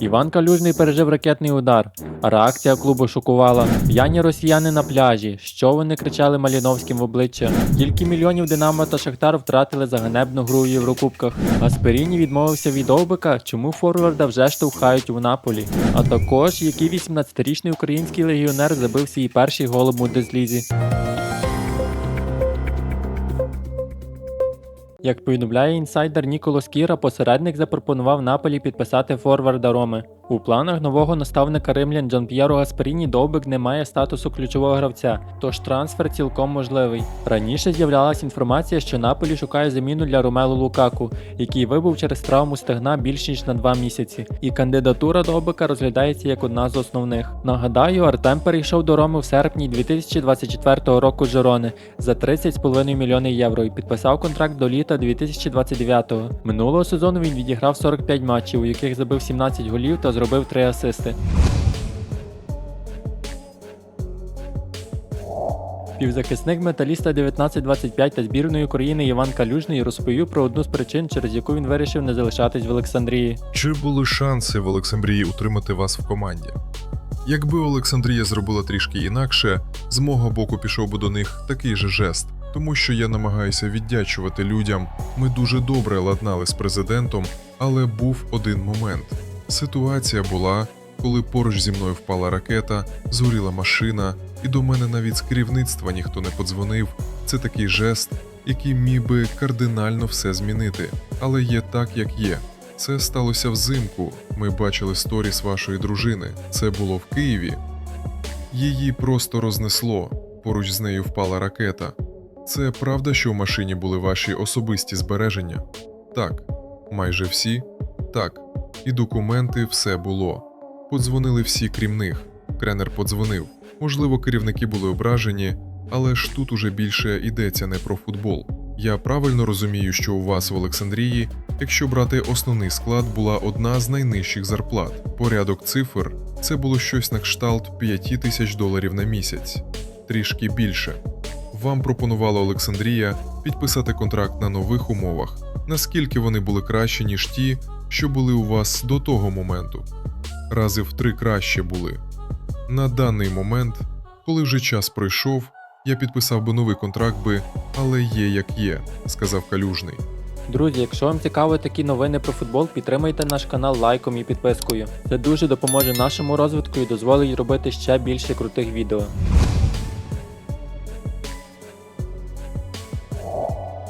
Іван Калюжний пережив ракетний удар, а реакція клубу шокувала. П'яні росіяни на пляжі. Що вони кричали Маліновським в обличчя? Кілька мільйонів Динамо та Шахтар втратили за ганебну гру у Єврокубках. Гасперіні відмовився від Довбика, чому форварда вже штовхають у Наполі. А також який 18-річний український легіонер забив свій перший гол у Бундеслізі. Як повідомляє інсайдер Ніколос Кіра, посередник запропонував Наполі підписати форварда Роми. У планах нового наставника римлян Джан П'єро Гасперіні Довбик не має статусу ключового гравця, тож трансфер цілком можливий. Раніше з'являлася інформація, що Наполі шукає заміну для Ромелу Лукаку, який вибув через травму стегна більш ніж на два місяці. І кандидатура Довбика розглядається як одна з основних. Нагадаю, Артем перейшов до Роми в серпні 2024 року з Жирони за 30,5 мільйони євро і підписав контракт до літа 2029-го. Минулого сезону він відіграв 45 матчів, у яких забив 17 голів та зробив 3 асисти. Півзахисник металіста 1925 та збірної України Іван Калюжний розповів про одну з причин, через яку він вирішив не залишатись в Олександрії. Чи були шанси в Олександрії утримати вас в команді? Якби Олександрія зробила трішки інакше, з мого боку пішов би до них такий же жест, тому що я намагаюся віддячувати людям. Ми дуже добре ладнали з президентом, але був один момент. Ситуація була, коли поруч зі мною впала ракета, згоріла машина, і до мене навіть з керівництва ніхто не подзвонив. Це такий жест, який міг би кардинально все змінити, але є так, як є. Це сталося взимку. Ми бачили сторіс вашої дружини. Це було в Києві. Її просто рознесло. Поруч з нею впала ракета. Це правда, що в машині були ваші особисті збереження? Так. Майже всі? Так. І документи все було. Подзвонили всі, крім них. Кренер подзвонив. Можливо, керівники були ображені, але ж тут уже більше йдеться не про футбол. Я правильно розумію, що у вас в Олександрії, якщо брати основний склад, була одна з найнижчих зарплат. Порядок цифр це було щось на кшталт 5 тисяч доларів на місяць, трішки більше. Вам пропонувала Олександрія підписати контракт на нових умовах. Наскільки вони були кращі, ніж ті, що були у вас до того моменту? Рази в три краще були. На даний момент, коли вже час пройшов, я підписав би новий контракт би, але є як є, сказав Калюжний. Друзі, якщо вам цікаво такі новини про футбол, підтримайте наш канал лайком і підпискою. Це дуже допоможе нашому розвитку і дозволить робити ще більше крутих відео.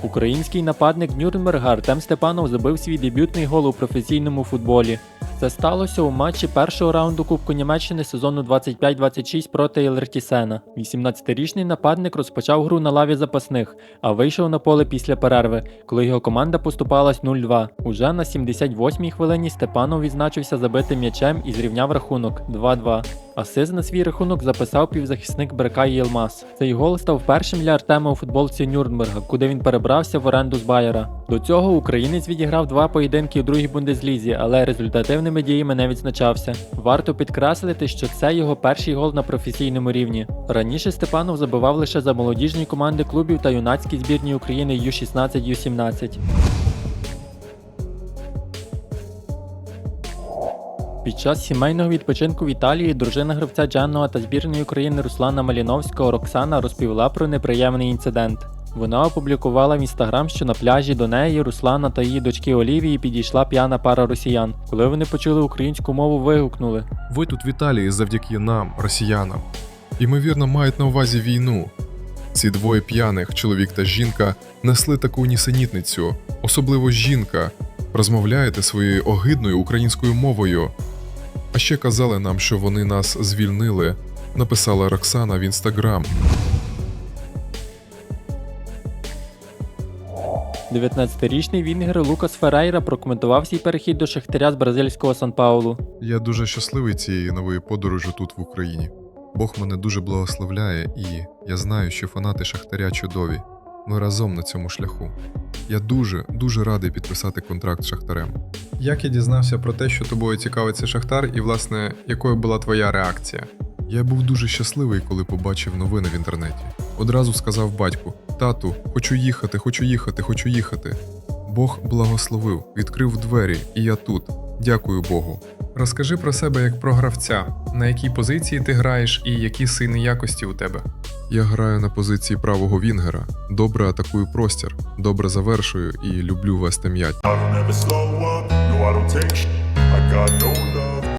Український нападник Нюрнберга Артем Степанов забив свій дебютний гол у професійному футболі. Це сталося у матчі першого раунду Кубку Німеччини сезону 25-26 проти Єлертісена. 18-річний нападник розпочав гру на лаві запасних, а вийшов на поле після перерви, коли його команда поступалась 0-2. Уже на 78-й хвилині Степанов відзначився забитим м'ячем і зрівняв рахунок 2-2. Асист на свій рахунок записав півзахисник Беркай Єлмас. Цей гол став першим для Артема у футболці Нюрнберга, куди він перебрався в оренду з Байера. До цього українець відіграв два поєдинки у другій бундеслізі, але результативними діями не відзначався. Варто підкреслити, що це його перший гол на професійному рівні. Раніше Степанов забивав лише за молодіжні команди клубів та юнацькі збірні України Ю-16 Ю-17. Під час сімейного відпочинку в Італії дружина гравця Дженуа та збірної України Руслана Маліновського Роксана розповіла про неприємний інцидент. Вона опублікувала в інстаграм, що на пляжі до неї Руслана та її дочки Олівії підійшла п'яна пара росіян. Коли вони почули українську мову, вигукнули. Ви тут в Італії завдяки нам, росіянам. Ймовірно, мають на увазі війну. Ці двоє п'яних, чоловік та жінка, несли таку нісенітницю, особливо жінка. Розмовляєте своєю огидною українською мовою. А ще казали нам, що вони нас звільнили, написала Роксана в інстаграм. 19-річний вінгер Лукас Ферейра прокоментував свій перехід до Шахтаря з бразильського Сан-Паулу. Я дуже щасливий цієї нової подорожі тут в Україні. Бог мене дуже благословляє, і я знаю, що фанати Шахтаря чудові. Ми разом на цьому шляху. Я дуже, дуже радий підписати контракт з Шахтарем. Як я дізнався про те, що тобою цікавиться Шахтар, і власне якою була твоя реакція? Я був дуже щасливий, коли побачив новини в інтернеті. Одразу сказав батьку: тату, хочу їхати, хочу їхати, хочу їхати. Бог благословив, відкрив двері, і я тут. Дякую Богу. Розкажи про себе як про гравця, на якій позиції ти граєш і які сильні якості у тебе. Я граю на позиції правого вінгера, добре атакую простір, добре завершую і люблю вести м'яч.